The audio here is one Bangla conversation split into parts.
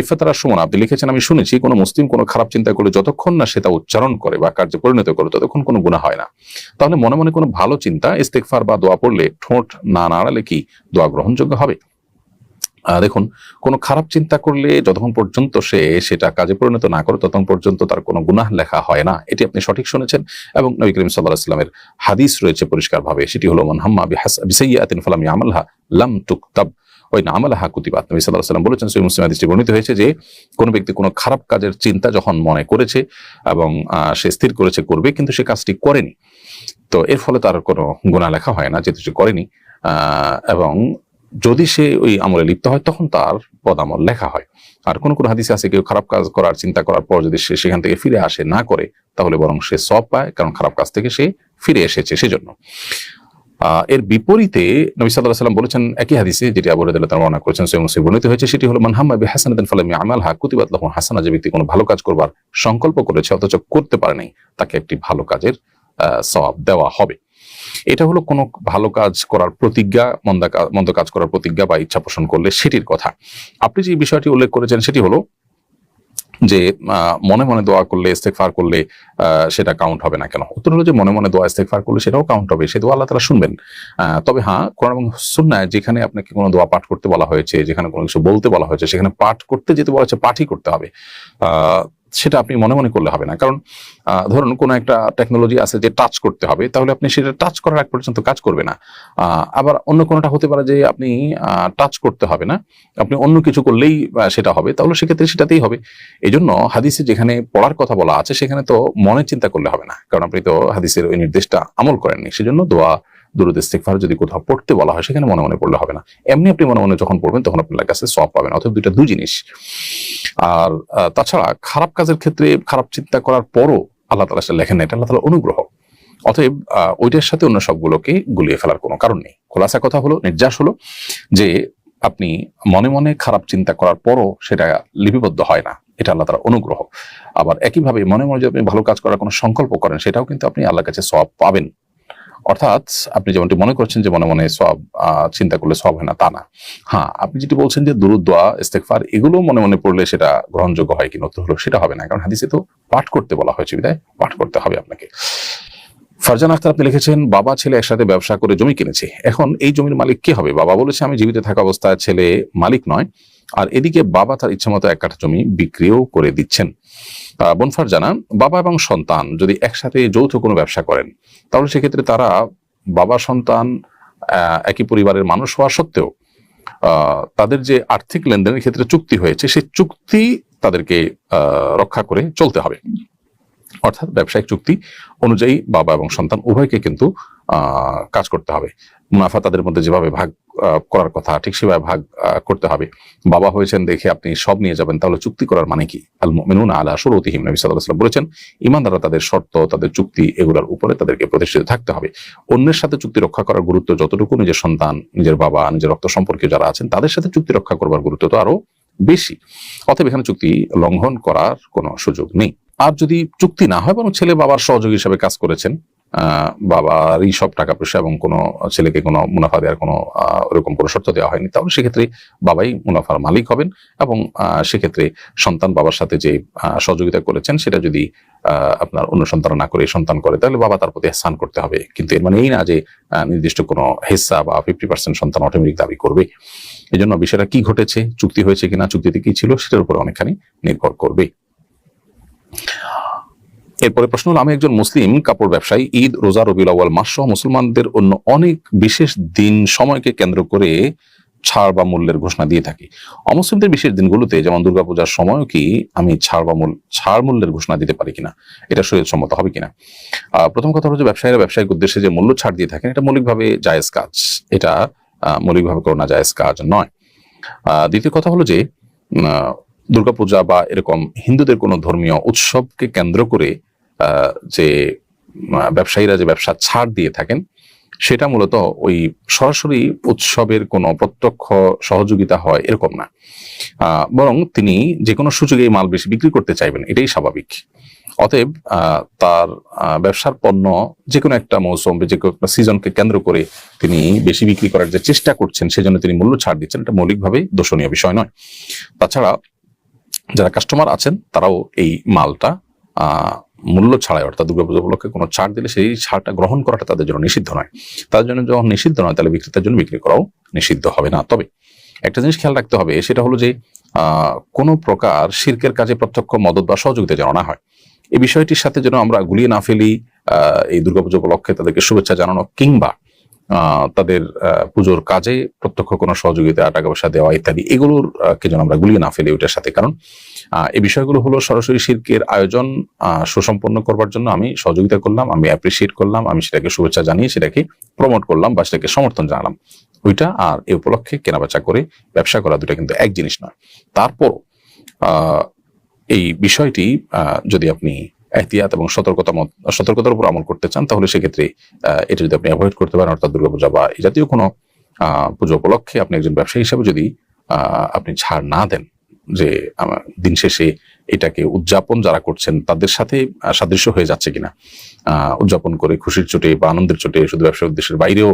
ইফাতারা সুমন, আপনি লিখেছেন, আমি শুনেছি, কোনো মুসলিম কোনো খারাপ চিন্তা করে যতক্ষণ না সেটা উচ্চারণ করে বা কার্যে পরিণত করে, ততক্ষণ কোনো গুণা হয় না। তাহলে মনে মনে কোনো ভালো চিন্তা ইস্তেকফার বা দোয়া পড়লে ঠোঁট না নাড়ালে কি দোয়া গ্রহণযোগ্য হবে? দেখুন, কোনো খারাপ চিন্তা করলে যতক্ষণ পর্যন্ত সে সেটা কাজে পরিণত না করে, ততক্ষণ পর্যন্ত তার কোনো গুনাহ লেখা হয় না। এটি আপনি সঠিক শুনেছেন এবং নবী করিম সাল্লাহ হাদিস রয়েছে পরিষ্কারভাবে। সেটি হলো মনহাম্মা বিসাইয়াতিন ফালাম ইয়ামালহা লাম তুকতাব। ওই না আমালাহা কুতিবাত নবী সাল্লাহ সাল্লাম বলেছেন সই মুসলিম হাদিসটি বর্ণিত হয়েছে যে, কোনো ব্যক্তি কোনো খারাপ কাজের চিন্তা যখন মনে করেছে এবং সে স্থির করেছে, করবে, কিন্তু সে কাজটি করেনি। তো এর ফলে তার কোনো গুণা লেখা হয় না, যেহেতু সে করেনি। এবং যদি সে ওই আমলে লিপ্ত হয়, তখন তার পদামল লেখা হয়। আর কোন কোন হাদিসে আছে, কেউ খারাপ কাজ করার চিন্তা করার পর যদি সে সেখান থেকে ফিরে আসে, না করে, তাহলে বরং সে সব পায়, কারণ খারাপ কাজ থেকে সে ফিরে এসেছে সেজন্য। এর বিপরীতে নবী সাল্লাহ সাল্লাম বলেছেন একই হাদিসে যেটি আবু রাদিয়াল্লাহু তাআলা বর্ণনা করেছেন সহিহ মুসলিম বর্ণিত হয়েছে, সেটি হলো, মান হাম্মা বিহাসানাতিন ফালাম ইয়ামালহা কুতিবাত লাহু হাসানা যে ব্যক্তি কোনো ভালো কাজ করবার সংকল্প করেছে, অথচ করতে পারে নাই, তাকে একটি ভালো কাজের সওয়াব দেওয়া হবে। এটা হলো কোনো ভালো কাজ করার প্রতিজ্ঞা, মন্দ মন্দ কাজ করার প্রতিজ্ঞা বা ইচ্ছা পোষণ করলে সেটির কথা। আপনি যে বিষয়টি উল্লেখ করেছেন, সেটি হলো যে মনে মনে দোয়া করলে ইস্তেকফার করলে সেটা কাউন্ট হবে না কেন? উত্তর হলো যে, মনে মনে দোয়া ইস্তেকফার করলে সেটাও কাউন্ট হবে। সে দোয়া আল্লাহ তারা শুনবেন। তবে হ্যাঁ কোরআন এবং সুন্নায় যেখানে আপনাকে কোনো দোয়া পাঠ করতে বলা হয়েছে, যেখানে কোনো কিছু বলতে বলা হয়েছে, সেখানে পাঠ করতে যেতে বলা হয়েছে, পাঠই করতে হবে। সেটা আপনি মনে মনে করলে হবে না। কারণ ধরুন কোনো একটা টেকনোলজি আছে যে টাচ করতে হবে, তাহলে আপনি সেটা টাচ করার এক পর্যন্ত কাজ করবে না। আবার অন্য কোনোটা হতে পারে যে আপনি টাচ করতে হবে না, আপনি অন্য কিছু করলেই সেটা হবে, তাহলে সেক্ষেত্রে সেটাতেই হবে। এই জন্য হাদিসে যেখানে পড়ার কথা বলা আছে, সেখানে তো মনে চিন্তা করলে হবে না। কারণ আপনি তো হাদিসের ওই নির্দেশটা আমল করেননি, সেজন্য দোয়া দুরুদ ইস্তেগফার যদি কোথাও পড়তে বলা হয়, সেখানে মনে মনে পড়লে হবে না। এমনি আপনি মনে মনে যখন পড়বেন, তখন আপনার কাছে সব পাবেন অথবা দুইটা দুই জিনিস। আর তাছাড়া খারাপ কাজের ক্ষেত্রে খারাপ চিন্তা করার পরও আল্লাহ তালা সেটা লেখেন না, এটা আল্লাহ তালা অনুগ্রহ। অতএব ওইটার সাথে অন্য সবগুলোকে গুলিয়ে ফেলার কোনো কারণ নেই। খোলাসা কথা হলো, নির্যাস হলো, যে আপনি মনে মনে খারাপ চিন্তা করার পরও সেটা লিপিবদ্ধ হয় না, এটা আল্লাহ তালা অনুগ্রহ। আবার একইভাবে মনে মনে যদি আপনি ভালো কাজ করার কোনো সংকল্প করেন, সেটাও কিন্তু আপনি আল্লাহর কাছে সব পাবেন। অর্থাৎ আপনি যেমনটি মনে করছেন যে মনে মনে সব চিন্তা করলে সব হয় না, তা না। হ্যাঁ আপনি যেটি বলছেন যে দুরুদ্দোয়া ইস্তেকফার এগুলো মনে মনে পড়লে সেটা গ্রহণযোগ্য হয় কি, নতুন হলো সেটা হবে না। কারণ হাদিসে তো পাঠ করতে বলা হয়েছে, বিদায়, পাঠ করতে হবে আপনাকে। ফারজান আখতার আপনি লিখেছেন, বাবা, ছেলে একসাথে ব্যবসা করে জমি কিনেছে। এখন এই জমির মালিক কে হবে? বাবা বলেছে, আমি জীবিত থাকা অবস্থায় ছেলে মালিক নয়। আর এদিকে বাবা তার ইচ্ছে মতো এক কাঠা জমি বিক্রিও করে দিচ্ছেন। বনফার জানান, বাবা এবং সন্তান যদি একসাথে যৌথ কোনো ব্যবসা করেন, তাহলে সেক্ষেত্রে তারা বাবা, সন্তান একই পরিবারের মানুষ হওয়া সত্ত্বেও তাদের যে আর্থিক লেনদেনের ক্ষেত্রে চুক্তি হয়েছে, সেই চুক্তি তাদেরকে রক্ষা করে চলতে হবে। অর্থাৎ ব্যবসায়িক চুক্তি অনুযায়ী বাবা এবং সন্তান উভয়কে কিন্তু কাজ করতে হবে। মুনাফা তাদের মধ্যে যেভাবে ভাগ করার কথা, ঠিক সেভাবে ভাগ করতে হবে। বাবা হয়েছেন দেখে আপনি সব নিয়ে যাবেন, তাহলে চুক্তি করার মানে কি? আল মুমিনুনা আলা শুরুতিহিম, নবী ওয়াসাল্লাম বলেছেন, ইমানদাররা তাদের শর্ত, তাদের চুক্তি এগুলোর উপরে তাদেরকে প্রতিষ্ঠিত থাকতে হবে। অন্যের সাথে চুক্তি রক্ষা করার গুরুত্ব যতটুকু নিজের সন্তান, নিজের বাবা, নিজের রক্ত সম্পর্কে যারা আছেন, তাদের সাথে চুক্তি রক্ষা করবার গুরুত্ব তো আরও বেশি। অতএব এখানে চুক্তি লঙ্ঘন করার কোনো সুযোগ নেই। আর যদি চুক্তি না হয়, বরং ছেলে বাবার সহযোগী হিসাবে কাজ করেছেন বাবারই সব টাকা পয়সা এবং কোনো ছেলেকে কোনো মুনাফা দেওয়ার কোনো ওরকম কোনো শর্ত দেওয়া হয়নি, তাহলে সেক্ষেত্রে বাবাই মুনাফার মালিক হবেন এবং সেক্ষেত্রে সন্তান বাবার সাথে যে সহযোগিতা করেছেন, সেটা যদি আপনার অন্য সন্তান না করে সন্তান করে, তাহলে বাবা তার প্রতি স্থান করতে হবে। কিন্তু এর মানে এই না যে নির্দিষ্ট কোনো হেসা বা ফিফটি পার্সেন্ট সন্তান অটোমেটিক দাবি করবে। এই জন্য বিষয়টা কি ঘটেছে, চুক্তি হয়েছে কিনা, চুক্তিতে কি ছিল, সেটার উপরে অনেকখানি নির্ভর করবে। এরপরে প্রশ্ন হলো, আমি একজন মুসলিম, কাপড় ব্যবসায়ী, ঈদ, রোজা, রবিউল আউয়াল, মাস সহ মুসলমানদের অন্য অনেক বিশেষ দিন সময়কে কেন্দ্র করে ছাড় বা মূল্যের ঘোষণা দিয়ে থাকি। অমুসলিমদের বিশেষ দিনগুলোতে যেমন দুর্গাপূজার সময়ও কি আমি ছাড় বা মূল ছাড় মূল্যের ঘোষণা দিতে পারি কিনা? এটা সম্মত হবে কিনা? প্রথম কথা হলো যে ব্যবসায়ীরা ব্যবসায়িক উদ্দেশ্যে যে মূল্য ছাড় দিয়ে থাকেন, এটা মৌলিকভাবে জায়েজ কাজ। এটা মৌলিকভাবে করোনা জায়েজ কাজ নয়। দ্বিতীয় কথা হলো যে দুর্গাপূজা বা এরকম হিন্দুদের কোনো ধর্মীয় উৎসবকে কেন্দ্র করে যে ব্যবসায়ীরা যে ব্যবসা ছাড় দিয়ে থাকেন, সেটা মূলত ওই সরাসরি উৎসবের কোনো প্রত্যক্ষ সহযোগিতা হয় এরকম না। বরং তিনি যে কোনো সুযোগে মাল বেশি বিক্রি করতে চাইবেন, এটাই স্বাভাবিক। অতএব তার ব্যবসার পণ্য যে কোনো একটা মৌসুম যে কোনো একটা সিজনকে কেন্দ্র করে তিনি বেশি বিক্রি করার যে চেষ্টা করছেন, সেজন্য তিনি মূল্য ছাড় দিচ্ছেন, এটা মৌলিকভাবে দোষণীয় বিষয় নয়। তাছাড়া, যারা কাস্টমার আছেন, তারাও এই মালটা মূল্য ছাড়াই, অর্থাৎ দুর্গাপূজা উপলক্ষে কোনো ছাড় দিলে সেই ছাড়টা গ্রহণ করাটা তাদের জন্য নিষিদ্ধ নয়। তাদের জন্য যখন নিষিদ্ধ নয়, তাহলে বিক্রেতার জন্য বিক্রি করাও নিষিদ্ধ হবে না। তবে একটা জিনিস খেয়াল রাখতে হবে, সেটা হলো যে কোনো প্রকার শির্কের কাজে প্রত্যক্ষ মদত বা সহযোগিতা যেন না হয়। এই বিষয়টির সাথে যেন আমরা গুলিয়ে না ফেলি এই দুর্গাপুজো উপলক্ষে তাদেরকে শুভেচ্ছা জানানো কিংবা তাদের পুজোর কাজে প্রত্যক্ষ কোনো সহযোগিতা, টাকা পয়সা দেওয়া ইত্যাদি, এগুলোর কে যেন আমরা গুলিয়ে না ফেলি ওইটার সাথে। কারণ এই বিষয়গুলো হলো সরাসরি শিল্পের আয়োজন সুসম্পন্ন করবার জন্য আমি সহযোগিতা করলাম, আমি অ্যাপ্রিসিয়েট করলাম, আমি সেটাকে শুভেচ্ছা জানিয়ে সেটাকে প্রমোট করলাম বা সেটাকে সমর্থন জানালাম। ওইটা আর এই উপলক্ষে কেনাবেচা করে ব্যবসা করা দুটা কিন্তু এক জিনিস নয়। তারপর এই বিষয়টি যদি আপনি এহতিয়াত এবং সতর্কতা সতর্কতার উপর আমল করতে চান, তাহলে সেক্ষেত্রে এটা যদি আপনি অ্যাভয়েড করতে পারেন, অর্থাৎ দুর্গাপূজা বা এই জাতীয় কোনো পুজো উপলক্ষে আপনি একজন ব্যবসায়ী হিসাবে যদি আপনি ছাড় না দেন যে দিন শেষে এটাকে উদযাপন যারা করছেন তাদের সাথে সাদৃশ্য হয়ে যাচ্ছে কিনা উদযাপন করে খুশির চোটে বা আনন্দের চোটে শুধু ব্যবসার উদ্দেশ্যের বাইরেও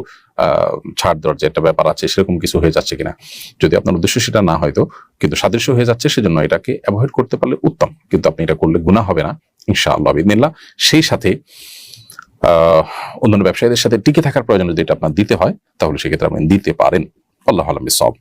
ছাড় দেওয়ার যে একটা ব্যাপার আছে সেরকম কিছু হয়ে যাচ্ছে কিনা, যদি আপনার উদ্দেশ্য সেটা না হয়তো কিন্তু সাদৃশ্য হয়ে যাচ্ছে সেজন্য এটাকে অ্যাভয়েড করতে পারলে উত্তম, কিন্তু আপনি এটা করলে গুণা হবে না। ইনশাআল্লাহ বিদিনিল্লাহ সেই সাথে অন্যান্য ব্যবসায়ীদের সাথে টিকে থাকার প্রয়োজন যদি এটা আপনার দিতে হয়, তাহলে সেক্ষেত্রে আপনি দিতে পারেন। আল্লাহ আলম সব